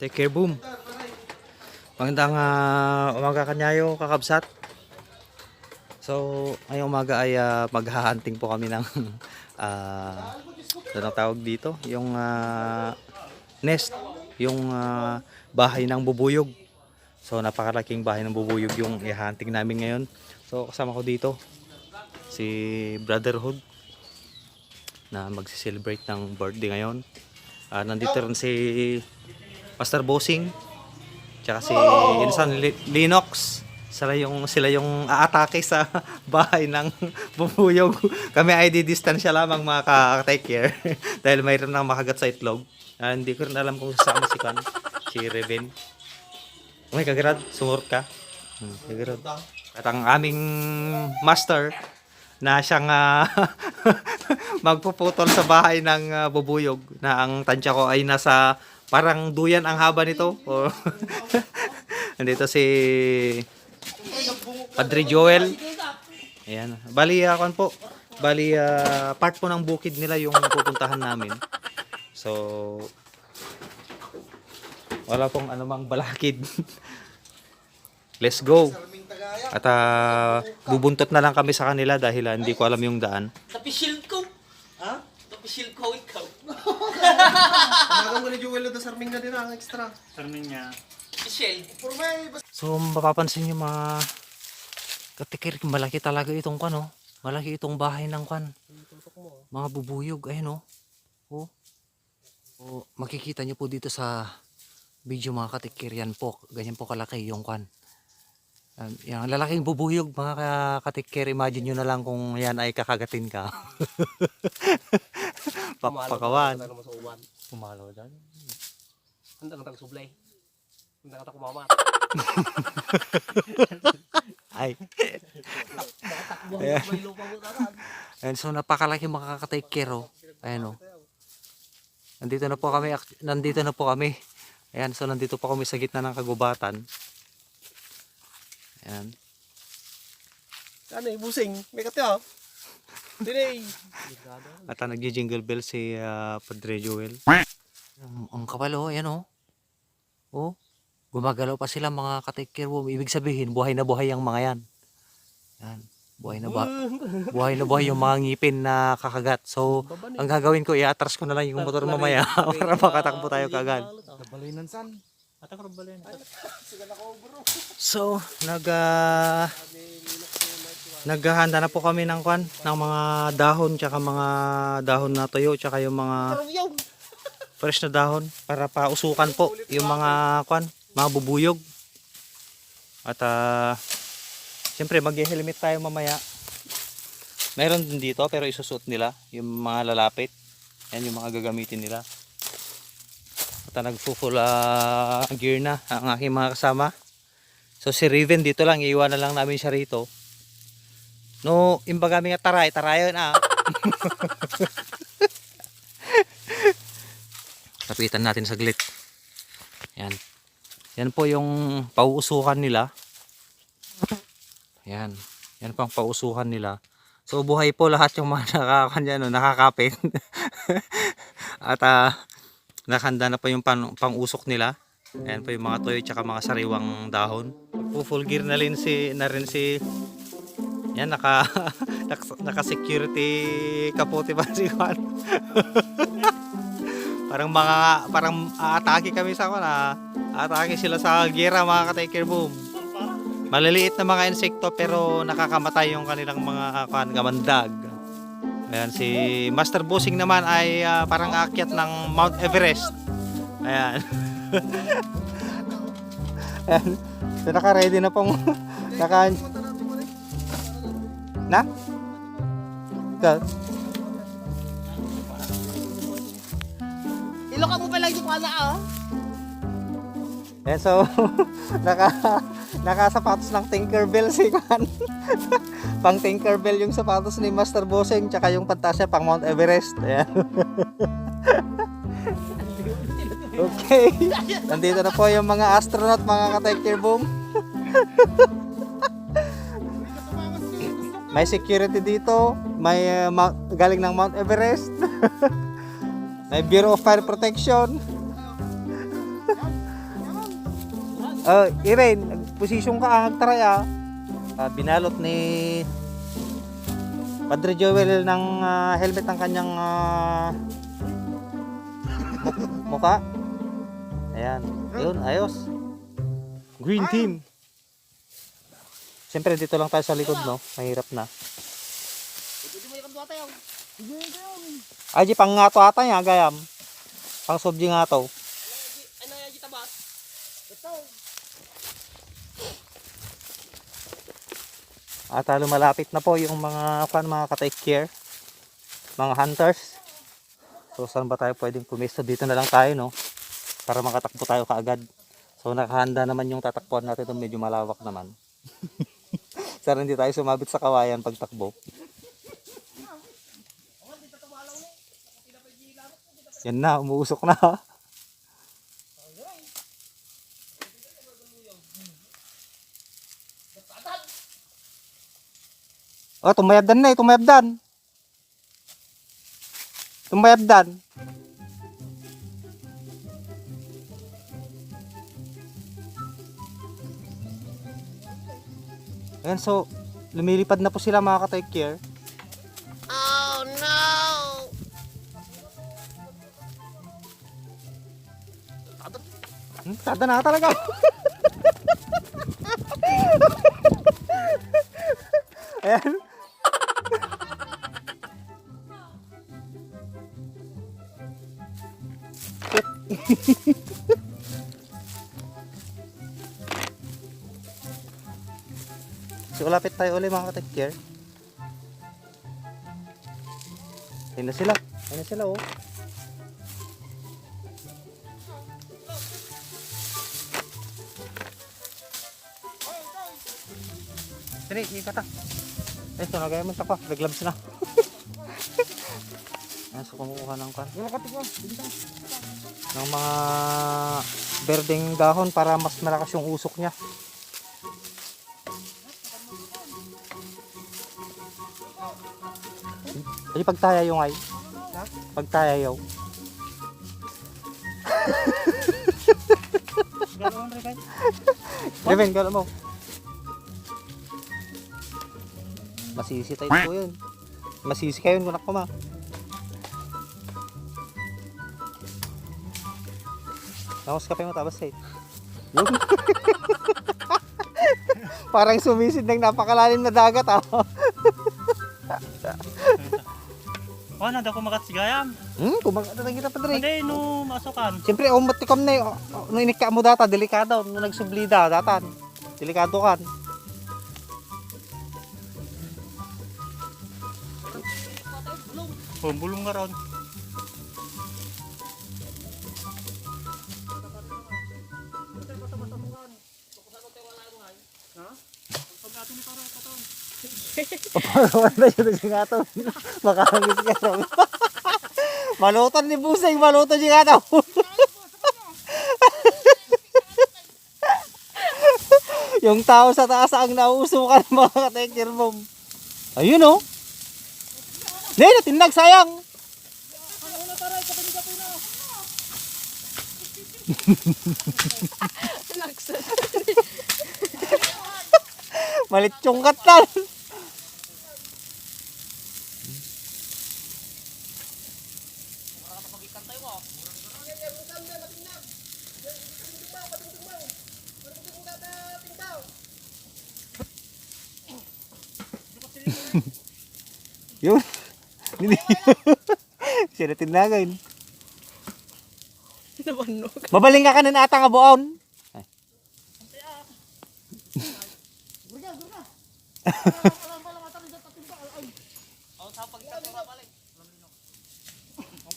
Take care, boom. Magandang uh, umaga kanyayo, kakabsat. So, ngayong umaga ay uh, maghahunting po kami ng uh, ano tawag dito? Yung ah, nest, yung ah, bahay ng bubuyog. So, napakalaking bahay ng bubuyog yung i-hunting namin ngayon. So, kasama ko dito si Brotherhood na magsi-celebrate ng birthday ngayon. Ah, nandito rin si Master Bossing tsaka si Insan Li- Linux. Sila yung sila yung aatake sa bahay ng bubuyog. Kami ay di distansya lamang mga ka-take care dahil mayroon nang makagat sa itlog. Ah, hindi ko rin alam kung sasama si Kan, si Reven. May kagrad, sumurot ka. Hmm, kagrad. At ang aming master na siyang ah, magpuputol sa bahay ng ah, bubuyog na ang tansya ko ay nasa parang duyan ang haba nito. O, Nandito si Padre Joel. Ayan. Bali, uh, po. Bali, ah, part po ng bukid nila yung pupuntahan namin. So, wala pong anumang balakid. Let's go. At ah, bubuntot na lang kami sa kanila dahil ah, hindi ko alam yung daan. Tapisil ko. Ha? Tapisil ko ikaw. Tamagan ko ni Joel na sarming na din ang extra. Pisil. For may bas- So, mapapansin nyo mga katikir, malaki talaga itong kwan, oh. Malaki itong bahay ng kwan. Mga bubuyog, ayun, oh. Oh. oh makikita nyo po dito sa video mga katikir, yan po. Ganyan po kalaki yung kwan. Um, yung lalaking bubuyog, mga ka- katikir, imagine nyo na lang kung yan ay kakagatin ka. Papakawan. Ano mo sa uwan? Pumalo dyan. Handa na tag sublay. Handa na tag kumama. Ay. Ayan. so napakalaki makaka-take care oh. Ayan oh. Nandito na po kami, nandito na po kami. Ayan, so nandito pa kami sa gitna ng kagubatan. Ayan. Ano busing. May katya. Dili. At uh, nagji-jingle bell si ah, Padre Joel. Ang, ang kapal oh, ayan oh. Oh, gumagalaw pa sila mga oh. Ibig sabihin, buhay na buhay ang mga yan. Yan. Buhay na buhay. buhay na buhay yung mga ngipin na kakagat. So, ang gagawin ko, i-atras ko na lang yung motor mamaya para makatakbo tayo kagad. Kabalinan san. So, nag ah, naghahanda na po kami ng kwan, ng mga dahon tsaka mga dahon na tuyo tsaka yung mga fresh na dahon para pausukan po yung mga kwan, mga bubuyog. At ah, siyempre mag-helmet tayo mamaya. Meron din dito pero isusuot nila yung mga lalapit. Yan yung mga gagamitin nila. At ah, nagpo-full ah, gear na ang aking mga kasama. So si Riven dito lang, iiwan na lang namin siya rito. No, imbaga nga taray, tarayon ah. Kapitan natin saglit. Yan. Yan po yung pauusukan nila. Yan. Yan pang pausukan nila. So buhay po lahat yung mga nakakanya, no, nakakapit. At ah, nakahanda na po yung pan, pang-usok nila. Ayan po yung mga toyo tsaka mga sariwang dahon. Po full gear na rin si na rin si yan naka naka, security kapote pa si Juan. parang mga parang aatake kami sa kuna. Atake sila sa gera mga ka-take care boom. Maliliit na mga insekto pero nakakamatay yung kanilang mga kan gamandag. Ayan si Master Bossing naman ay ah, parang aakyat ng Mount Everest. Ayan. Ayan. So naka-ready na pong naka na? Ka mo pala yung pala ah. Eh so naka naka sapatos ng Tinkerbell si Juan. pang Tinkerbell yung sapatos ni Master Bossing tsaka yung pantasya pang Mount Everest. Ayan. okay. Nandito na po yung mga astronaut, mga ka-take care boom. May security dito. May uh, galing ng Mount Everest. may Bureau of Fire Protection. Oh, Irene, nagposisyon ka ang hagtaray ah. Ah, binalot ni Padre Joel ng ah, helmet ng kanyang ah, mu- muka. Ayan. Yun, ayos. Green team. Siyempre, dito lang tayo sa likod, no? Mahirap na. Ay, di pang nga to ata niya, gayam. Pang sobji nga to. Ano yung kita ba? At lumalapit na po yung mga fan, mga ka-take care, mga hunters. So saan ba tayo pwedeng pumisto? Dito na lang tayo, no? Para makatakbo tayo kaagad. So nakahanda naman yung tatakbuhan natin, medyo malawak naman. Sana hindi tayo sumabit sa kawayan pag takbo. Yan na, umuusok na. Oh, tumayabdan na eh, tumayabdan. Tumayabdan. Ayan, so, lumilipad na po sila mga ka-take care. Oh, no! Hmm, tada na talaga. Ayan. So, lapit tayo ulit mga ka-take care. Ayun na sila. Ayun na sila, oh. Dali, ikat ta. Eh, ito, nagaya mo pa. Nag-gloves na. Ayan, so kumukuha ng kan. Ng mga berdeng dahon para mas malakas yung usok niya. Ay, pagtaya yung ay. Pagtaya yung. Kevin, gano'n mo. Masisi tayo po yun. Masisi kayo kung ako ma. Tapos kape mo tapos eh. Yun. Parang sumisid ng napakalalim na dagat ah. Oh, nanda ko makatsigayam. Hmm, kumagat na kita pa Hindi, no, masukan. Siyempre, umot tikam na yun. Nung inika mo data, delikado. Nung nagsublida, datan. Delikado kan. Oh, bulong nga ron. Pagawa na yun si Gato. Makakagis ka rin. malutan ni Buseng, malutan si Gato. yung tao sa taas ang nauusukan mga ka-taker mom. Ayun oh. Hindi, natinag, sayang. Malit yung katan. Yun. Hindi. Siya na tinagay. Mabaling ka kanin ata nga buon.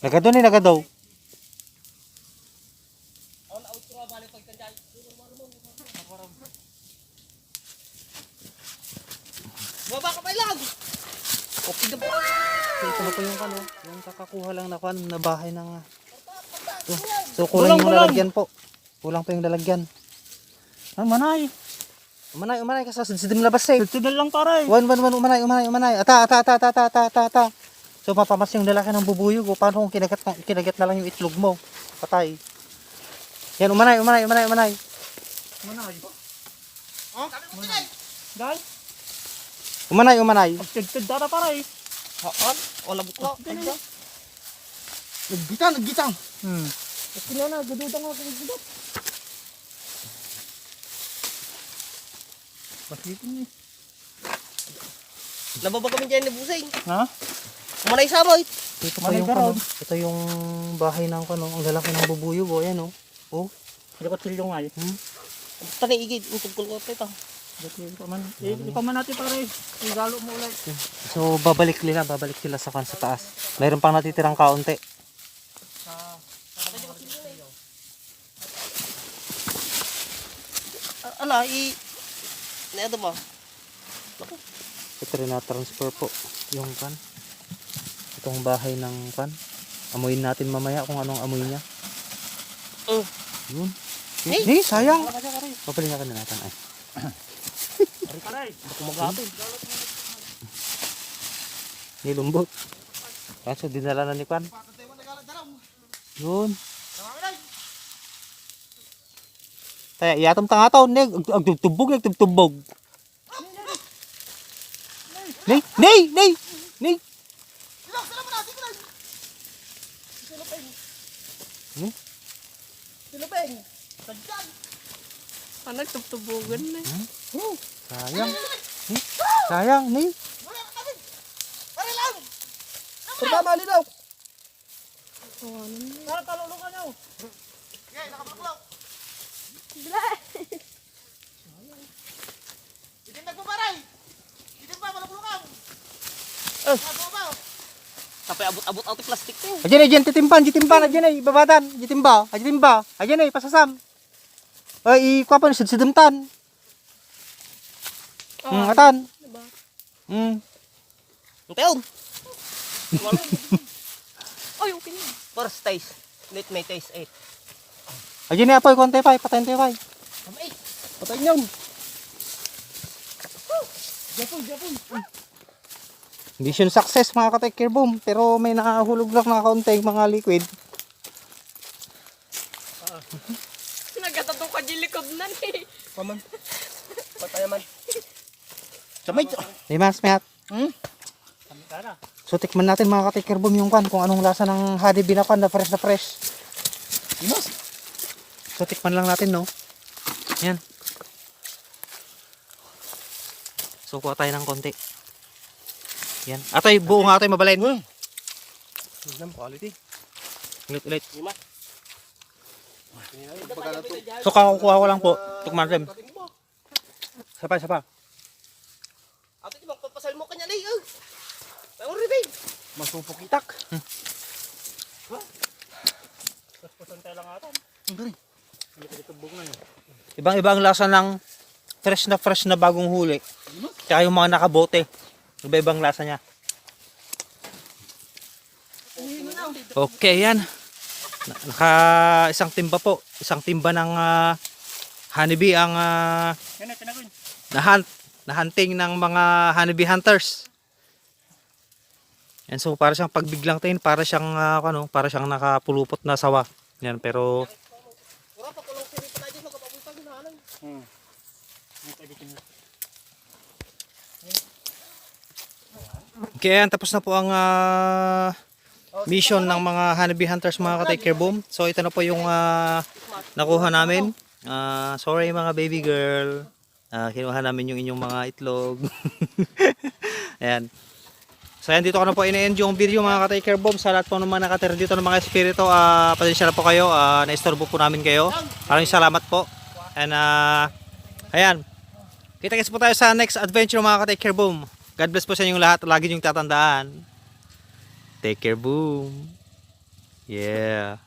Nagado ni nagado. Baba ka pa ilag! Okay na po. Ito na po yung ano, yung kakakuha lang na kwan na bahay ng ah. So, so kulang Kulang, yung kulang. lalagyan po. Kulang pa yung lalagyan. Ah, manay. Umanay, umanay ka sa sidim labas eh. Tudal lang taray. Wan, wan, wan, umanay, umanay, umanay. Ata, ata, ata, ata, ata, ata, ata. So, mapamas yung lalaki ng bubuyog. O, paano kung kinagat, kinagat na lang yung itlog mo? Patay. Yan, umanay, umanay, umanay, umanay. Manay. Oh, sabi ko pinay. Dahil, Umanay, umanay. pagtid-tid data para eh. Haan? O labot na. Kanya. Naggitang, naggitang. Hmm. Kaya na, gadudang ako ng gudot. Pasitin eh. Nababa kami dyan ni Busing. Ha? Umanay sa boy. Ito pa yung ka raw. ano, ito yung bahay ng ano, ang lalaki ng bubuyog oh, ayan oh. Oh, Likot silyo nga eh. Tani igid. Ang tungkol ko ito. Likot pa man. Eh, man natin para eh. Igalo mo ulit. So babalik nila, babalik sila sa kan sa taas. Mayroon pang natitirang kaunti. Ah, Ala, i... Ito ba? Ito rin na-transfer po yung kan. Itong bahay ng kan. Amuin natin mamaya kung anong amoy niya. Oh. Yun. Hey! Hey, sayang. Papalinga ka na natin ay. Aray. Kumagapin. Nilumbot. Kaso dinala na ni Kwan. Yun. Kaya iyatom tanga to, neg, ag tubtubog, neg tubtubog. Nay, nay, nay, nay. Silupeng. Tagyan. Ano, tubtubugan na. Sayang. Hmm? Sayang, nay. Pare lang! Punta mali daw. Tara, talulong ka nyo. Itin nagpaparay. Itin pa, malapulungan. Tapay abot-abot out yung plastic ko. Ayan ay, dyan, titimpan, titimpan, ayan ay, babatan, titimba, ayan ba, ayan ay, pasasam. Ay, ikuha pa, sidsidamtan. Hmm, atan. Hmm. Ang taon. Ay, okay na. First taste. Let may taste it. Ayan ay, apoy, konti pa, patayin tayo pa. Kamay. Patay niyon. Mission success mga ka-take care boom. Pero may nakahulog lang na kaunting mga liquid. Nagatatong ka di likod na ni. Paman. Samay. Hey mas, may hat. Tara. So tikman natin mga boom yung kan. Kung anong lasa ng hadibi na kan na fresh na fresh. Imas. So tikman lang natin no. Yan. So kuha tayo ng konti. Yan. Atoy, buo nga atoy mabalain. Yan, quality. Ulit, ulit. So kakukuha ko lang po. Tikman natin. Isa pa, isa pa. Ato di magpapasal mo kanya lay. Oh. Tayo rin, Masupok itak. Puspusan tayo lang atan. Ang galing. Hindi ka ditubog na yun. Ibang ibang lasa ng fresh na fresh na bagong huli. Tsaka yung mga nakabote. Iba ibang lasa niya. Okay, yan. Na- Naka isang timba po. Isang timba ng ah, honeybee ang ah, Yan na, tinagoy. nahunt, nahunting ng mga honeybee hunters. And so para siyang pagbiglang tayo, para siyang ah, ano, para siyang nakapulupot na sawa. Yan, pero. Hmm. Yan, tapos na po ang ah, mission ng mga honeybee hunters mga ka-take care boom. So ito na po yung ah, nakuha namin. Ah, sorry mga baby girl. Ah, kinuha namin yung inyong mga itlog. Ayan. So ayan, dito ko na po ina-end yung video mga ka-take care boom. Sa lahat po ng mga nakatira dito ng mga espiritu, ah, pasensya na po kayo. Ah, naistorbo po namin kayo. Maraming salamat po. And ah, ayan, Kita-kits po tayo sa next adventure mga ka-take care boom. God bless po sa inyong lahat. Lagi niyong tatandaan. Take care boom. Yeah.